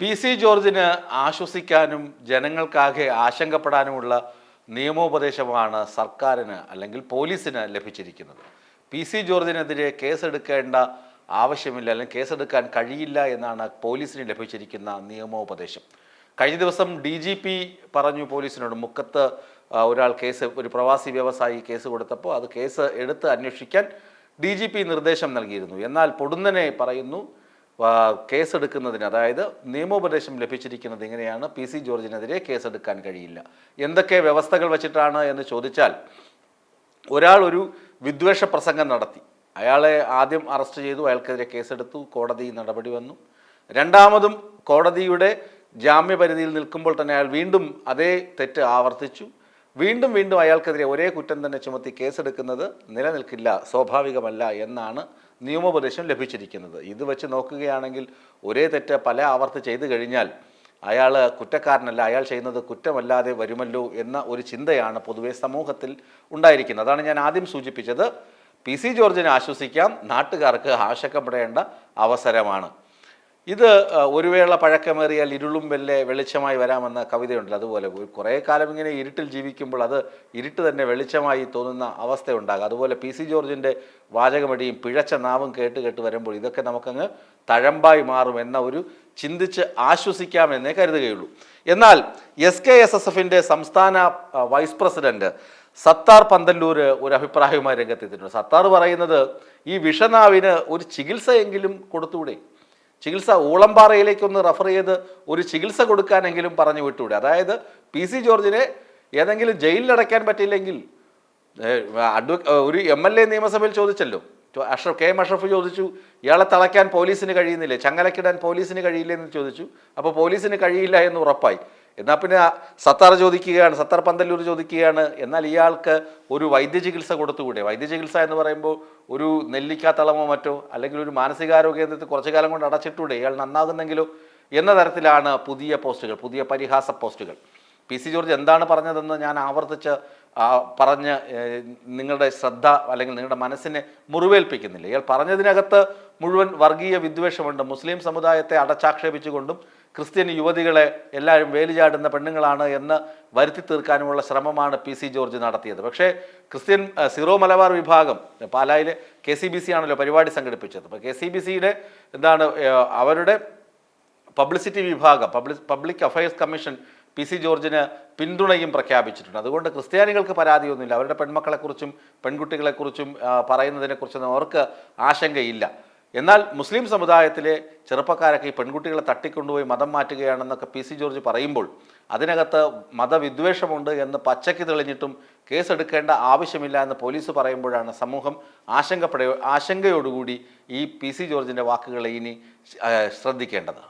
P C ജോർജിന് ആശ്വസിക്കാനും ജനങ്ങൾക്കാകെ ആശങ്കപ്പെടാനുമുള്ള നിയമോപദേശമാണ് സർക്കാരിന് അല്ലെങ്കിൽ പോലീസിന് ലഭിച്ചിരിക്കുന്നത്. പി സി ജോർജിനെതിരെ കേസെടുക്കേണ്ട ആവശ്യമില്ല അല്ലെങ്കിൽ കേസെടുക്കാൻ കഴിയില്ല എന്നാണ് പോലീസിന് ലഭിച്ചിരിക്കുന്ന നിയമോപദേശം. കഴിഞ്ഞ ദിവസം ഡി ജി പി പറഞ്ഞു പോലീസിനോട് മുക്കത്ത് ഒരാൾ കേസ് ഒരു പ്രവാസി വ്യവസായി കേസ് കൊടുത്തപ്പോൾ അത് കേസ് എടുത്ത് അന്വേഷിക്കാൻ ഡി ജി പി നിർദ്ദേശം നൽകിയിരുന്നു. എന്നാൽ പൊടുന്നനെ പറയുന്നു കേസെടുക്കുന്നതിന് അതായത് നിയമോപദേശം ലഭിച്ചിരിക്കുന്നത് ഇങ്ങനെയാണ് പി സി ജോർജിനെതിരെ കേസെടുക്കാൻ കഴിയില്ല. എന്തൊക്കെ വ്യവസ്ഥകൾ വച്ചിട്ടാണ് എന്ന് ചോദിച്ചാൽ ഒരാൾ ഒരു വിദ്വേഷ പ്രസംഗം നടത്തി. അയാളെ ആദ്യം അറസ്റ്റ് ചെയ്തു അയാൾക്കെതിരെ കേസെടുത്തു കോടതി നടപടി വന്നു. രണ്ടാമതും കോടതിയുടെ ജാമ്യപരിധിയിൽ നിൽക്കുമ്പോൾ തന്നെ അയാൾ വീണ്ടും അതേ തെറ്റ് ആവർത്തിച്ചു. വീണ്ടും വീണ്ടും അയാൾക്കെതിരെ ഒരേ കുറ്റം തന്നെ ചുമത്തി കേസെടുക്കുന്നത് നിലനിൽക്കില്ല സ്വാഭാവികമല്ല എന്നാണ് നിയമോപദേശം ലഭിച്ചിരിക്കുന്നത്. ഇത് വെച്ച് നോക്കുകയാണെങ്കിൽ ഒരേ തെറ്റ് പല ആവർത്തി ചെയ്തു കഴിഞ്ഞാൽ അയാൾ കുറ്റക്കാരനല്ല അയാൾ ചെയ്യുന്നത് കുറ്റമല്ലാതെ വരുമല്ലോ എന്ന ഒരു ചിന്തയാണ് പൊതുവെ സമൂഹത്തിൽ ഉണ്ടായിരിക്കുന്നത്. അതാണ് ഞാൻ ആദ്യം സൂചിപ്പിച്ചത്. പി സി ജോർജിനെ ആശ്വസിക്കാം. നാട്ടുകാർക്ക് ആശങ്കപ്പെടേണ്ട അവസരമാണ്. ഇത് ഒരു വേള പഴക്കമേറിയാൽ ഇരുളും വെല്ലെ വെളിച്ചമായി വരാമെന്ന കവിതയുണ്ടല്ലോ. അതുപോലെ കുറേ കാലം ഇങ്ങനെ ഇരുട്ടിൽ ജീവിക്കുമ്പോൾ അത് ഇരുട്ട് തന്നെ വെളിച്ചമായി തോന്നുന്ന അവസ്ഥയുണ്ടാകും. അതുപോലെ പി സി ജോർജിന്റെ വാചകമടിയും പിഴച്ച നാവും കേട്ട് കേട്ട് വരുമ്പോൾ ഇതൊക്കെ നമുക്കങ്ങ് തഴമ്പായി മാറും എന്ന ഒരു ചിന്തിച്ച് ആശ്വസിക്കാമെന്നേ കരുതുകയുള്ളൂ. എന്നാൽ എസ് കെ എസ് എസ് എഫിന്റെ സംസ്ഥാന വൈസ് പ്രസിഡന്റ് സത്താർ പന്തല്ലൂർ ഒരു അഭിപ്രായവുമായി രംഗത്തെത്തിയിട്ടുണ്ട്. സത്താർ പറയുന്നത് ഈ വിഷനാവിന് ഒരു ചികിത്സയെങ്കിലും കൊടുത്തുകൂടെ? ചികിത്സ ഊളംപാറയിലേക്കൊന്ന് റെഫർ ചെയ്ത് ഒരു ചികിത്സ കൊടുക്കാനെങ്കിലും പറഞ്ഞു വിട്ടൂടെ. അതായത് പി സി ജോർജിനെ ഏതെങ്കിലും ജയിലിലടയ്ക്കാൻ പറ്റിയില്ലെങ്കിൽ അഡ്വ ഒരു എം എൽ എ നിയമസഭയിൽ ചോദിച്ചല്ലോ. അഷ്റഫ് കെ എം അഷ്റഫ് ചോദിച്ചു ഇയാളെ തളയ്ക്കാൻ പോലീസിന് കഴിയുന്നില്ലേ? ചങ്ങലക്കിടാൻ പോലീസിന് കഴിയില്ലേ? എന്ന് ചോദിച്ചു. അപ്പോൾ പോലീസിന് കഴിയില്ല എന്ന് ഉറപ്പായി. എന്നാൽ പിന്നെ സത്താർ ചോദിക്കുകയാണ് സത്താർ പന്തല്ലൂർ ചോദിക്കുകയാണ്. എന്നാൽ ഇയാൾക്ക് ഒരു വൈദ്യ ചികിത്സ കൊടുത്തുകൂടെ? വൈദ്യ ചികിത്സ എന്ന് പറയുമ്പോൾ ഒരു നെല്ലിക്കാത്തളമോ മറ്റോ അല്ലെങ്കിൽ ഒരു മാനസികാരോഗ്യ കേന്ദ്രത്തിൽ കുറച്ചു കാലം കൊണ്ട് അടച്ചിട്ടൂടെ? ഇയാൾ നന്നാകുന്നെങ്കിലോ? എന്ന തരത്തിലാണ് പുതിയ പോസ്റ്റുകൾ പുതിയ പരിഹാസ പോസ്റ്റുകൾ. പി സി ജോർജ് എന്താണ് പറഞ്ഞതെന്ന് ഞാൻ ആവർത്തിച്ച് പറഞ്ഞ് നിങ്ങളുടെ ശ്രദ്ധ അല്ലെങ്കിൽ നിങ്ങളുടെ മനസ്സിനെ മുറിവേൽപ്പിക്കുന്നില്ല. ഇയാൾ പറഞ്ഞതിനകത്ത് മുഴുവൻ വർഗീയ വിദ്വേഷമുണ്ട്. മുസ്ലിം സമുദായത്തെ അടച്ചാക്ഷേപിച്ചുകൊണ്ടും ക്രിസ്ത്യൻ യുവതികളെ എല്ലാവരും വേലിചാടുന്ന പെണ്ണുങ്ങളാണ് എന്ന് വരുത്തി തീർക്കാനുമുള്ള ശ്രമമാണ് പി സി ജോർജ് നടത്തിയത്. പക്ഷേ ക്രിസ്ത്യൻ സിറോ മലബാർ വിഭാഗം പാലായിലെ കെ സി ബി സി ആണല്ലോ പരിപാടി സംഘടിപ്പിച്ചത്. അപ്പോൾ കെ സി ബി സിയുടെ എന്താണ് അവരുടെ പബ്ലിസിറ്റി വിഭാഗം public public affairs commission P C ജോർജിന് പിന്തുണയും പ്രഖ്യാപിച്ചിട്ടുണ്ട്. അതുകൊണ്ട് ക്രിസ്ത്യാനികൾക്ക് പരാതിയൊന്നുമില്ല. അവരുടെ പെൺമക്കളെക്കുറിച്ചും പെൺകുട്ടികളെക്കുറിച്ചും പറയുന്നതിനെക്കുറിച്ചൊന്നും അവർക്ക് ആശങ്കയില്ല. എന്നാൽ മുസ്ലിം സമുദായത്തിലെ ചെറുപ്പക്കാരൊക്കെ ഈ പെൺകുട്ടികളെ തട്ടിക്കൊണ്ടുപോയി മതം മാറ്റുകയാണെന്നൊക്കെ പി സി ജോർജ് പറയുമ്പോൾ അതിനകത്ത് മതവിദ്വേഷമുണ്ട് എന്ന് പച്ചയ്ക്ക് തെളിഞ്ഞിട്ടും കേസെടുക്കേണ്ട ആവശ്യമില്ല എന്ന് പോലീസ് പറയുമ്പോഴാണ് സമൂഹം ആശങ്കപ്പെട ആശങ്കയോടുകൂടി ഈ പി സി ജോർജിന്റെ വാക്കുകളെ ഇനി ശ്രദ്ധിക്കേണ്ടത്.